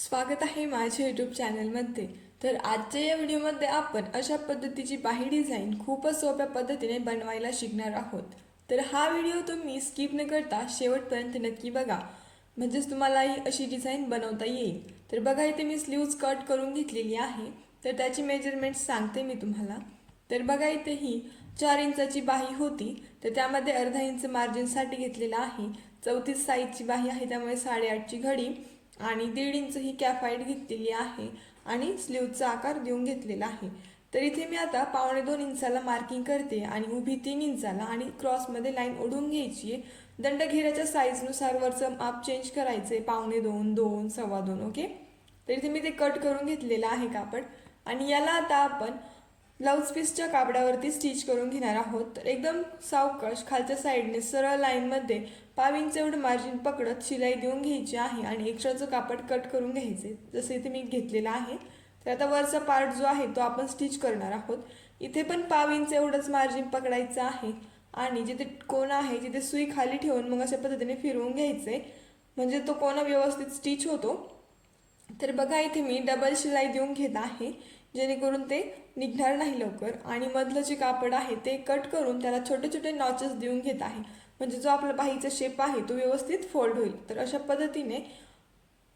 स्वागत आहे माझ्या यूट्यूब चॅनलमध्ये तर आजच्या या व्हिडिओमध्ये आपण अशा पद्धतीची बाही डिझाईन खूपच सोप्या पद्धतीने बनवायला शिकणार आहोत. तर हा व्हिडिओ तुम्ही स्किप न करता शेवटपर्यंत नक्की बघा. म्हणजेच तुम्हाला ही अशी डिझाईन बनवता येईल. तर बघा इथे मी स्लीव्ज कट करून घेतलेली आहे. तर त्याची मेजरमेंट सांगते मी तुम्हाला. तर बघा इथे ही चार इंचाची बाही होती. तर त्यामध्ये अर्धा इंच मार्जिनसाठी घेतलेला आहे. चौतीस साईजची बाही आहे त्यामुळे साडेआठची घडी. आणि दीड इंच ही कॅफाईट घेतलेली आहे आणि स्लीवचा आकार देऊन घेतलेला आहे. तर इथे मी आता पावणे दोन इंचाला मार्किंग करते आणि उभी तीन इंचाला आणि क्रॉसमध्ये लाईन ओढून घ्यायची आहे. दंडघेऱ्याच्या साईजनुसार वरचं माप चेंज करायचं आहे पावणे दोन दोन सव्वा दोन ओके तर इथे मी ते कट करून घेतलेलं आहे कापड. आणि याला आता आपण ब्लाऊज पीसच्या कापडावरती स्टिच करून घेणार आहोत. तर एकदम सावकाश खालच्या साईडने सरळ लाईनमध्ये पाव इंच एवढं मार्जिन पकडत शिलाई देऊन घ्यायची आहे आणि एक्स्ट्राचं कापड कट करून घ्यायचे जसं इथे मी घेतलेलं आहे. तर आता वरचा पार्ट जो आहे तो आपण स्टिच करणार आहोत. इथे पण पाव इंच एवढंच मार्जिन पकडायचं आहे आणि जिथे कोण आहे तिथे सुई खाली ठेवून मग अशा पद्धतीने फिरवून घ्यायचे. म्हणजे तो कोणा व्यवस्थित स्टिच होतो तर बघा इथे मी डबल शिलाई देऊन घेत आहे. जेणेकरून ते निघणार नाही लवकर. आणि मधलं जे कापड आहे ते कट करून त्याला छोटे छोटे नॉचेस देऊन घेत आहे. म्हणजे जो आपला बाहीचा शेप आहे तो व्यवस्थित फोल्ड होईल. तर अशा पद्धतीने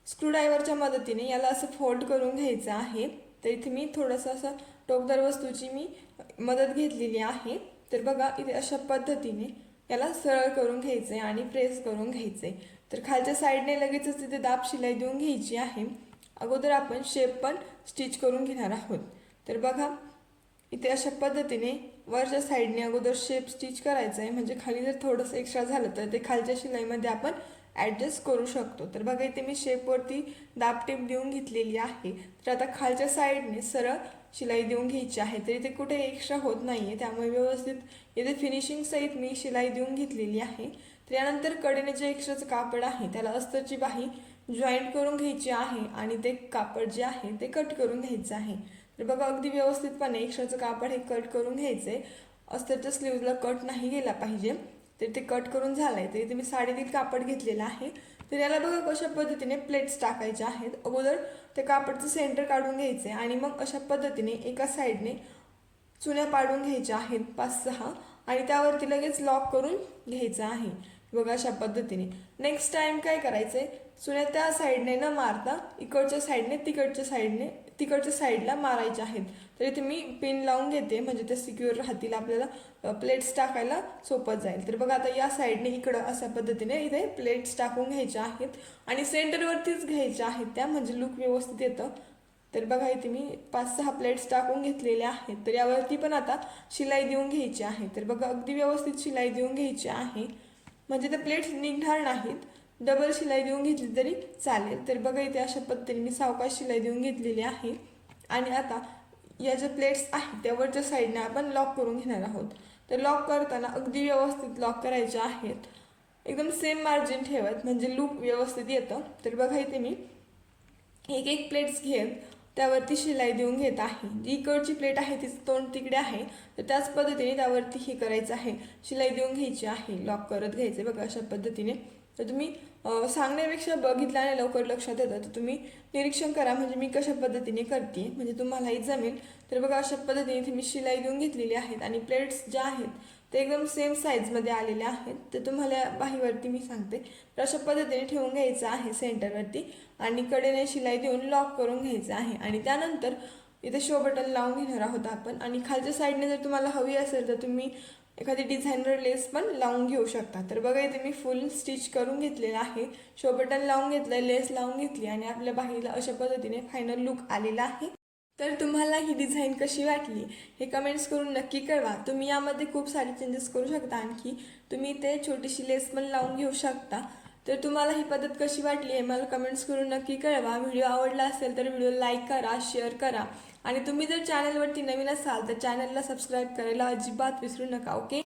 स्क्रूड्रायव्हरच्या मदतीने याला असं फोल्ड करून घ्यायचं आहे. तर इथे मी थोडंसं असं टोकदार वस्तूची मी मदत घेतलेली आहे. तर बघा इथे अशा पद्धतीने याला सरळ करून घ्यायचं आहे आणि प्रेस करून घ्यायचं आहे तर खालच्या साईडने लगेचच तिथे दाब शिलाई देऊन घ्यायची आहे. अगोदर आपण शेप पण स्टिच करून घेणार आहोत. तर बघा इथे अशा पद्धतीने वरच्या साईडने अगोदर शेप स्टिच करायचं आहे म्हणजे खाली जर थोडंसं एक्स्ट्रा झालं तर ते खालच्या शिलाईमध्ये आपण ॲडजस्ट करू शकतो. तर बघा इथे मी शेपवरती दाब टेप देऊन घेतलेली आहे. तर आता खालच्या साईडने सरळ शिलाई देऊन घ्यायची आहे. तर इथे कुठे एक्स्ट्रा होत नाही आहे त्यामुळे व्यवस्थित इथे फिनिशिंग सहित मी शिलाई देऊन घेतलेली आहे. तर यानंतर कडेने जे एक्स्ट्राचं कापड आहे त्याला अस्तरची बाही जॉईंट करून घ्यायची आहे आणि ते कापड जे आहे ते कट करून घ्यायचं आहे. तर बघा अगदी व्यवस्थितपणे एक्स्ट्राचं कापड हे कट करून घ्यायचं आहे अस्तरच्या स्लीव्जला कट नाही गेला पाहिजे. तरी ते कट करून झालं आहे तर ते मी साडेतीन कापड घेतलेलं आहे. तर याला बघा कशा पद्धतीने प्लेट्स टाकायच्या आहेत. अगोदर ते कापडचं सेंटर काढून घ्यायचं आहे आणि मग अशा पद्धतीने एका साईडने चुन्या पाडून घ्यायच्या आहेत पाच सहा आणि त्यावरती लगेच लॉक करून घ्यायचं आहे. बघा अशा पद्धतीने. नेक्स्ट टाईम काय करायचं आहे सुन्या त्या साईडने न मारता इकडच्या साईडने तिकडच्या साईडने तिकडच्या साईडला मारायच्या आहेत. तर इथे मी पिन लावून घेते म्हणजे ते सिक्युअर राहतील आपल्याला प्लेट्स टाकायला सोपं जाईल. तर बघा आता या साईडने इकडं अशा पद्धतीने इथे प्लेट्स टाकून घ्यायच्या आहेत आणि सेंटरवरतीच घ्यायच्या आहेत त्या म्हणजे लुक व्यवस्थित येतं. तर बघा इथे मी पाच सहा प्लेट्स टाकून घेतलेल्या आहेत. तर यावरती पण आता शिलाई देऊन घ्यायची आहे. तर बघा अगदी व्यवस्थित शिलाई देऊन घ्यायची आहे. म्हणजे त्या प्लेट्स निघणार नाहीत. डबल शिलाई देऊन घेतली तरी चालेल. तर बघा इथे अशा पद्धतीने मी सावकाश शिलाई देऊन घेतलेली आहे. आणि आता या ज्या प्लेट्स आहेत त्या वरच्या साईडने आपण लॉक करून घेणार आहोत. तर लॉक करताना अगदी व्यवस्थित लॉक करायचे आहेत. एकदम सेम मार्जिन ठेवत म्हणजे लूप व्यवस्थित येतं. तर बघा इथे मी एक एक प्लेट्स घेत त्यावरती शिलाई देऊन घेत आहे. जी इकडची प्लेट आहे तिचं तोंड तिकडे आहे. तर त्याच पद्धतीने त्यावरती हे करायचं आहे. शिलाई देऊन घ्यायची आहे लॉक करत घ्यायचे. बघा अशा पद्धतीने. तर तुम्ही सांगण्यापेक्षा सांगण्यापेक्षा बघितल्याने लवकर लक्षात येतं. तर तुम्ही निरीक्षण करा म्हणजे मी कशा पद्धतीने करते. म्हणजे तुम्हालाही जमेल. तर बघा अशा पद्धतीने इथे मी शिलाई देऊन घेतलेली आहेत आणि प्लेट्स ज्या आहेत ते एकदम सेम साईजमध्ये आलेले आहेत. तर तुम्हाला बाहीवरती मी सांगते. तर अशा पद्धतीने ठेवून घ्यायचं आहे सेंटरवरती आणि कडेने शिलाई देऊन लॉक करून घ्यायचं आहे. आणि त्यानंतर इथे शो बटन लावून घेणार आहोत आपण. आणि खालच्या साईडने जर तुम्हाला हवी असेल तर तुम्ही एखादी डिझायनर लेस पण लावून घेऊ शकता. तर बघा इथे मी फुल स्टिच करून घेतलेलं आहे. शो बटन लावून घेतलं लेस लावून घेतली आणि आपल्या बाहीला अशा पद्धतीने फायनल लुक आलेला आहे. तर तुम्हाला ही डिझाईन कशी वाटली? हे कमेंट्स करून नक्की कळवा. तुम्ही यामध्ये खूप सारे चेंजेस करू शकता. आणखी तुम्ही ते छोटीशी लेस पण लावून घेऊ शकता. तर तुम्हाला ही पद्धत कशी वाटली आहे मला कमेंट्स करून नक्की कळवा. व्हिडिओ आवडला असेल तर व्हिडिओ लाईक करा शेअर करा. आणि तुम्ही जर चॅनलवरती नवीन असाल तर चॅनलला सबस्क्राईब करायला अजिबात विसरू नका ओके